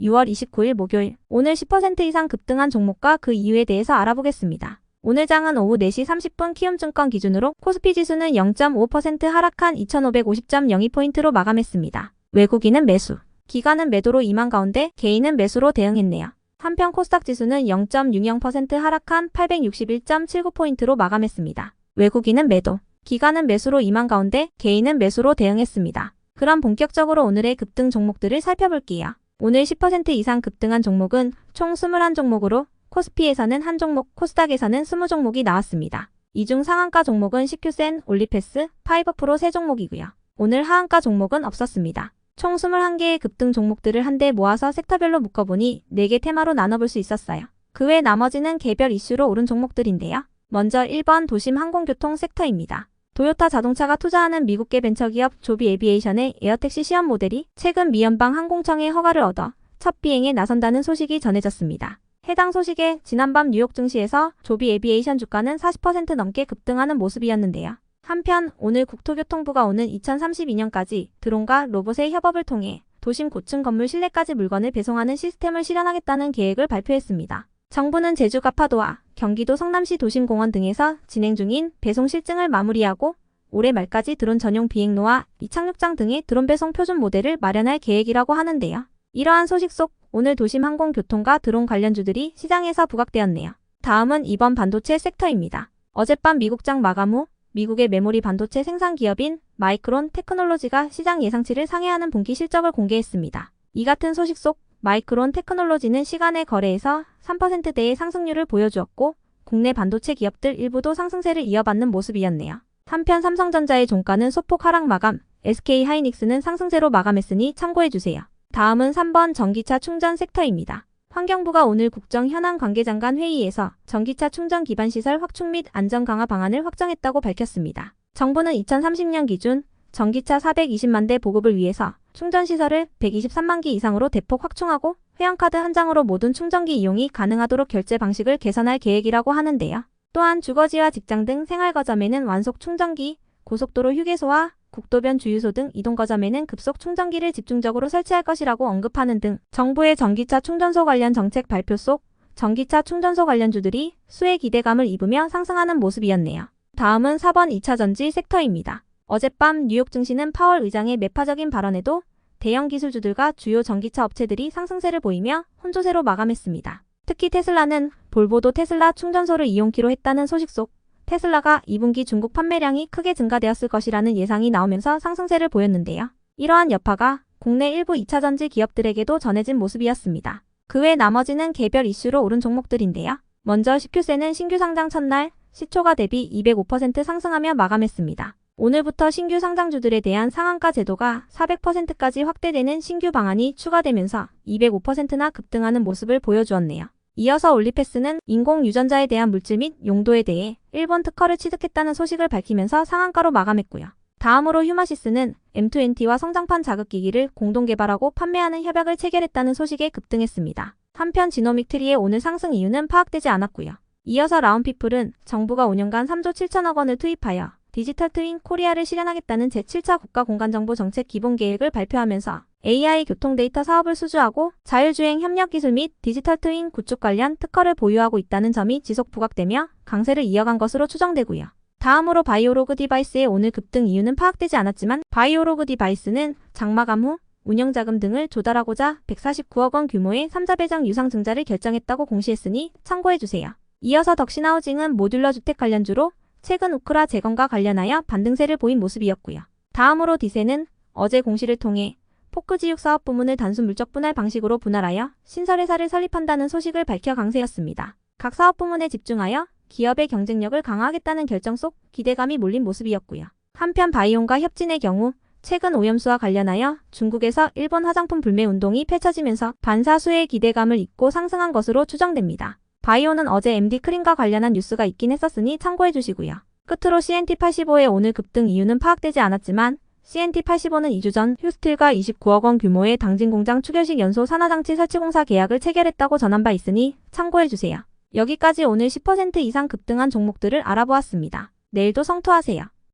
6월 29일 목요일 오늘 10% 이상 급등한 종목과 그 이유에 대해서 알아보겠습니다. 오늘 장은 오후 4시 30분 키움증권 기준으로 코스피 지수는 0.5% 하락한 2550.02포인트로 마감했습니다. 외국인은 매수, 기관은 매도로 임한 가운데 개인은 매수로 대응했네요. 한편 코스닥 지수는 0.60% 하락한 861.79포인트로 마감했습니다. 외국인은 매도, 기관은 매수로 임한 가운데 개인은 매수로 대응했습니다. 그럼 본격적으로 오늘의 급등 종목들을 살펴볼게요. 오늘 10% 이상 급등한 종목은 총 21종목으로 코스피에서는 한 종목, 코스닥에서는 20종목이 나왔습니다. 이 중 상한가 종목은 CQ센, 올리패스, 파이버프로 3종목이고요. 오늘 하한가 종목은 없었습니다. 총 21개의 급등 종목들을 한데 모아서 섹터별로 묶어보니 4개 테마로 나눠볼 수 있었어요. 그 외 나머지는 개별 이슈로 오른 종목들인데요. 먼저 1번 도심 항공교통 섹터입니다. 도요타 자동차가 투자하는 미국계 벤처기업 조비 에비에이션의 에어택시 시험 모델이 최근 미연방 항공청의 허가를 얻어 첫 비행에 나선다는 소식이 전해졌습니다. 해당 소식에 지난밤 뉴욕 증시에서 조비 에비에이션 주가는 40% 넘게 급등하는 모습이었는데요. 한편 오늘 국토교통부가 오는 2032년까지 드론과 로봇의 협업을 통해 도심 고층 건물 실내까지 물건을 배송하는 시스템을 실현하겠다는 계획을 발표했습니다. 정부는 제주 가 파도와 경기도 성남시 도심공원 등에서 진행 중인 배송 실증을 마무리하고 올해 말까지 드론 전용 비행로와 이착륙장 등의 드론 배송 표준 모델을 마련할 계획이라고 하는데요. 이러한 소식 속 오늘 도심 항공교통과 드론 관련주들이 시장에서 부각되었네요. 다음은 이번 반도체 섹터입니다. 어젯밤 미국장 마감 후 미국의 메모리 반도체 생산 기업인 마이크론 테크놀로지가 시장 예상치를 상회하는 분기 실적을 공개했습니다. 이 같은 소식 속 마이크론 테크놀로지는 시간의 거래에서 3%대의 상승률을 보여주었고 국내 반도체 기업들 일부도 상승세를 이어받는 모습이었네요. 한편 삼성전자의 종가는 소폭 하락 마감, SK 하이닉스는 상승세로 마감했으니 참고해주세요. 다음은 3번 전기차 충전 섹터입니다. 환경부가 오늘 국정 현안 관계장관 회의에서 전기차 충전 기반 시설 확충 및 안전 강화 방안을 확정했다고 밝혔습니다. 정부는 2030년 기준 전기차 420만 대 보급을 위해서 충전 시설을 123만 기 이상으로 대폭 확충하고 회원카드 한 장으로 모든 충전기 이용이 가능하도록 결제 방식을 개선할 계획이라고 하는데요. 또한 주거지와 직장 등 생활 거점에는 완속 충전기, 고속도로 휴게소와 국도변 주유소 등 이동 거점에는 급속 충전기를 집중적으로 설치할 것이라고 언급하는 등 정부의 전기차 충전소 관련 정책 발표 속 전기차 충전소 관련주들이 수의 기대감을 입으며 상승하는 모습이었네요. 다음은 4번 2차전지 섹터입니다. 어젯밤 뉴욕 증시는 파월 의장의 매파적인 발언에도 대형 기술주들과 주요 전기차 업체들이 상승세를 보이며 혼조세로 마감했습니다. 특히 테슬라는 볼보도 테슬라 충전소를 이용키로 했다는 소식 속 테슬라가 2분기 중국 판매량이 크게 증가되었을 것이라는 예상이 나오면서 상승세를 보였는데요. 이러한 여파가 국내 일부 2차 전지 기업들에게도 전해진 모습이었습니다. 그 외 나머지는 개별 이슈로 오른 종목들인데요. 먼저 CQ세는 신규 상장 첫날 시초가 대비 205% 상승하며 마감했습니다. 오늘부터 신규 상장주들에 대한 상한가 제도가 400%까지 확대되는 신규 방안이 추가되면서 205%나 급등하는 모습을 보여주었네요. 이어서 올리패스는 인공 유전자에 대한 물질 및 용도에 대해 일본 특허를 취득했다는 소식을 밝히면서 상한가로 마감했고요. 다음으로 휴마시스는 M20와 성장판 자극기기를 공동 개발하고 판매하는 협약을 체결했다는 소식에 급등했습니다. 한편 지노믹 트리의 오늘 상승 이유는 파악되지 않았고요. 이어서 라운피플은 정부가 5년간 3조 7천억 원을 투입하여 디지털 트윈 코리아를 실현하겠다는 제7차 국가공간정보정책 기본계획을 발표하면서 AI 교통 데이터 사업을 수주하고 자율주행 협력 기술 및 디지털 트윈 구축 관련 특허를 보유하고 있다는 점이 지속 부각되며 강세를 이어간 것으로 추정되고요. 다음으로 바이오로그 디바이스의 오늘 급등 이유는 파악되지 않았지만 바이오로그 디바이스는 장마감 후 운영자금 등을 조달하고자 149억 원 규모의 3자 배정 유상 증자를 결정했다고 공시했으니 참고해주세요. 이어서 덕신하우징은 모듈러 주택 관련주로 최근 우크라 재건과 관련하여 반등세를 보인 모습이었고요. 다음으로 디세는 어제 공시를 통해 포크지육 사업 부문을 단순 물적 분할 방식으로 분할하여 신설회사를 설립한다는 소식을 밝혀 강세였습니다. 각 사업 부문에 집중하여 기업의 경쟁력을 강화하겠다는 결정 속 기대감이 몰린 모습이었고요. 한편 바이온과 협진의 경우 최근 오염수와 관련하여 중국에서 일본 화장품 불매 운동이 펼쳐지면서 반사수의 기대감을 잇고 상승한 것으로 추정됩니다. 바이오는 어제 MD 크림과 관련한 뉴스가 있긴 했었으니 참고해 주시고요. 끝으로 CNT85의 오늘 급등 이유는 파악되지 않았지만 CNT85는 2주 전 휴스틸과 29억 원 규모의 당진 공장 추결식 연소 산화장치 설치 공사 계약을 체결했다고 전한 바 있으니 참고해 주세요. 여기까지 오늘 10% 이상 급등한 종목들을 알아보았습니다. 내일도 성투하세요.